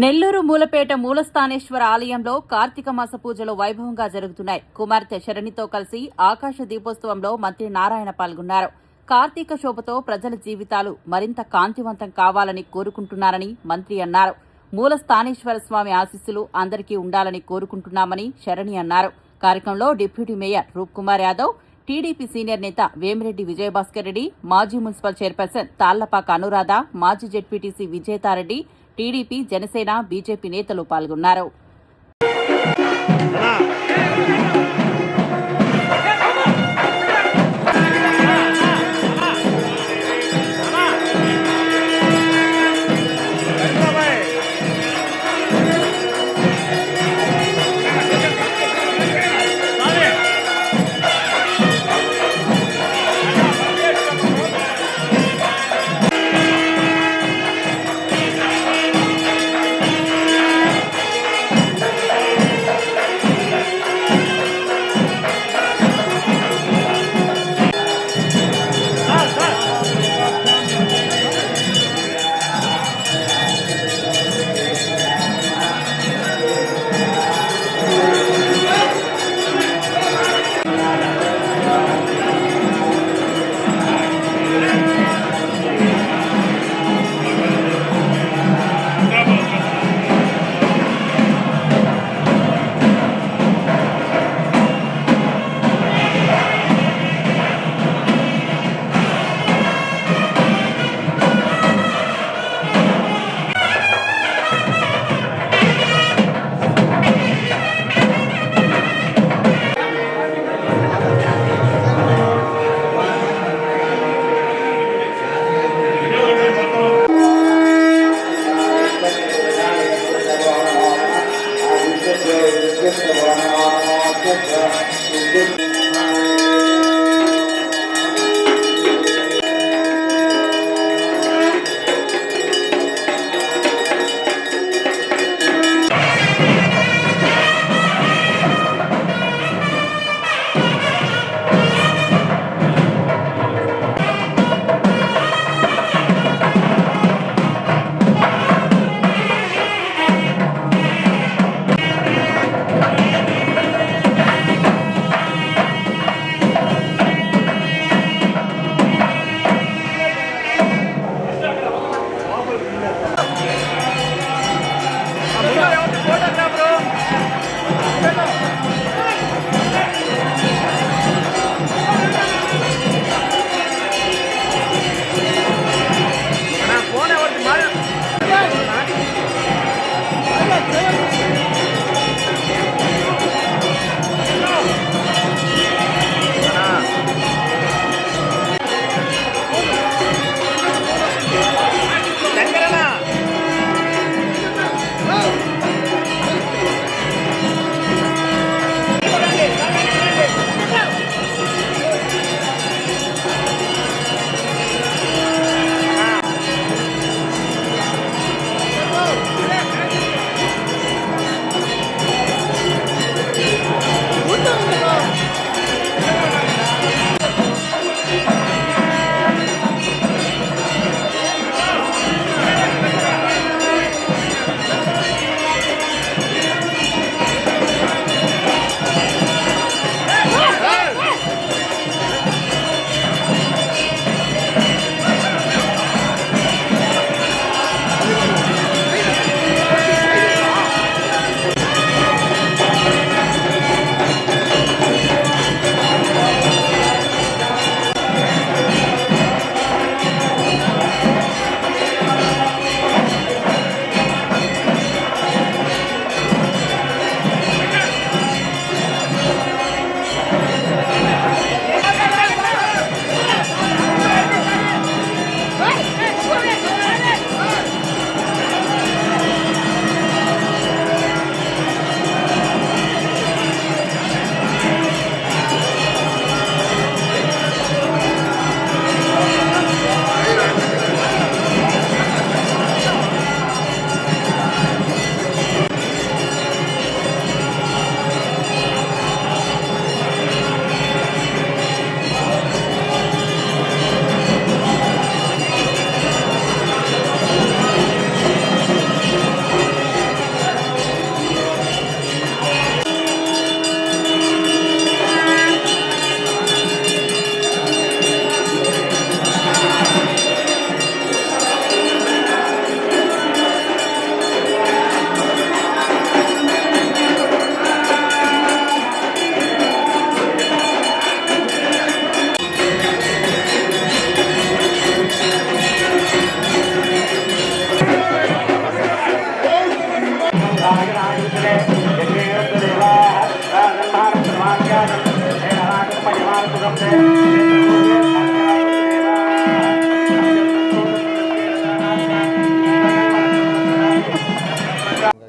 నెల్లూరు మూలపేట మూలస్థానేశ్వర ఆలయంలో కార్తీక మాస పూజలు వైభవంగా జరుగుతున్నాయి. కుమార్తె శరణితో కలిసి ఆకాశ దీపోత్సవంలో మంత్రి నారాయణ పాల్గొన్నారు. కార్తీక శోభతో ప్రజల జీవితాలు మరింత కాంతివంతం కావాలని కోరుకుంటున్నారని మంత్రి అన్నారు. మూల స్థానేశ్వర స్వామి ఆశీస్సులు అందరికీ ఉండాలని కోరుకుంటున్నామని శరణి అన్నారు. కార్యక్రమంలో deputy mayor Roop Kumar Yadav TDP senior నేత వేమిరెడ్డి విజయభాస్కర్ రెడ్డి మాజీ మున్సిపల్ చైర్పర్సన్ తాళ్ళపాక అనురాధ మాజీ ZPTC Vijetha Reddy TDP Janasena BJP నేతలు పాల్గొన్నారు.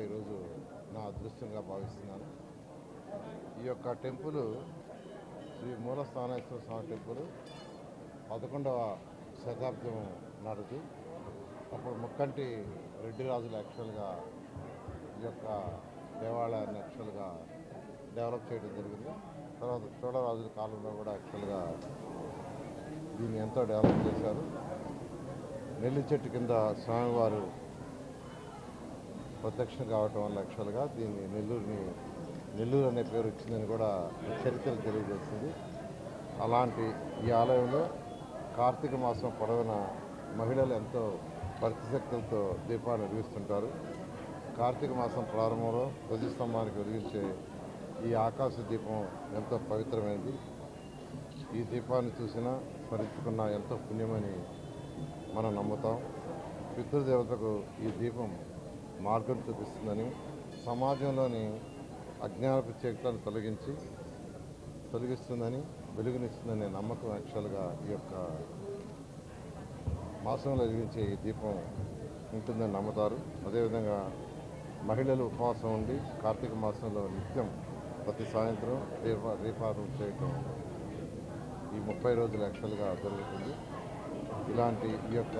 ఈరోజు నా అదృష్టంగా భావిస్తున్నాను. ఈ యొక్క టెంపుల్ శ్రీ మూలస్థానేశ్వర స్వామి టెంపుల్ పదకొండవ శతాబ్దం నాటిది అప్పుడు ముక్కంటి రెడ్డి రాజులు యాక్చువల్గా ఈ యొక్క దేవాలయాన్ని యాక్చువల్గా డెవలప్ చేయడం జరిగింది. తర్వాత చోళరాజుల కాలంలో కూడా యాక్చువల్గా దీన్ని ఎంతో డెవలప్ చేశారు. నెల్లి చెట్టు కింద స్వామివారు ప్రత్యక్షం కావటం వల్ల యాక్చువల్గా దీన్ని నెల్లూరుని నెల్లూరు అనే పేరు వచ్చిందని కూడా చరిత్ర తెలియజేస్తుంది అలాంటి ఈ ఆలయంలో కార్తీక మాసం పొడవున మహిళలు ఎంతో భక్తిశక్తులతో దీపాన్ని వెలిగిస్తుంటారు. కార్తీక మాసం ప్రారంభంలో ధ్వజస్తంభానికి వెలిగించే ఈ ఆకాశ దీపం ఎంతో పవిత్రమైనది. ఈ దీపాన్ని చూసినా స్మరించుకున్నా ఎంతో పుణ్యమని మనం నమ్ముతాం. పితృదేవతకు ఈ దీపం మార్గం చూపిస్తుందని సమాజంలోని అజ్ఞానపు చీకట్లను తొలగించి తొలగిస్తుందని వెలుగునిస్తుందనే నమ్మకం యాక్చువల్గా ఈ యొక్క మాసంలో వెలిగించే ఈ దీపం ఉంటుందని నమ్ముతారు. అదేవిధంగా మహిళలు ఉపవాసం ఉండి కార్తీక మాసంలో నిత్యం ప్రతి సాయంత్రం రీఫా రీఫార్మింగ్ చేయటం ఈ ముప్పై రోజులు యాక్చువల్గా జరుగుతుంది. ఇలాంటి ఈ యొక్క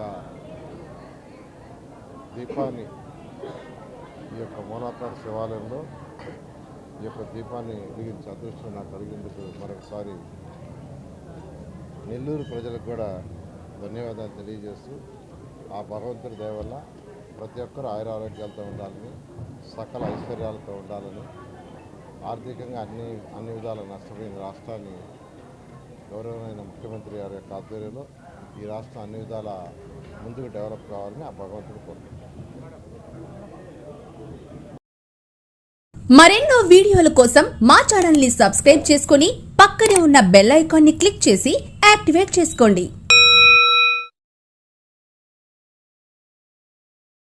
దీపాన్ని ఈ యొక్క మోనాకార శివాలయంలో ఈ యొక్క దీపాన్ని వెలిగించే అదృష్టం నాకు కలిగేందుకు మరొకసారి నెల్లూరు ప్రజలకు కూడా ధన్యవాదాలు తెలియజేస్తూ ఆ భగవంతుడి దయ వల్ల ప్రతి ఒక్కరూ ఆయురారోగ్యాలతో ఉండాలని సకల ఐశ్వర్యాలతో ఉండాలని ఆర్థికంగా అన్ని అన్ని విధాల నష్టపోయిన రాష్ట్రాన్ని గౌరవమైన ముఖ్యమంత్రి గారి యొక్క ఆధ్వర్యంలో ఈ రాష్ట్రం అన్ని విధాల ముందుకు డెవలప్ కావాలని ఆ భగవంతుడు కోరుకుంటున్నాను మరెన్నో వీడియోల కోసం మా ఛానల్ని సబ్స్క్రైబ్ చేసుకుని పక్కనే ఉన్న బెల్ ఐకాన్ని క్లిక్ చేసి యాక్టివేట్ చేసుకోండి.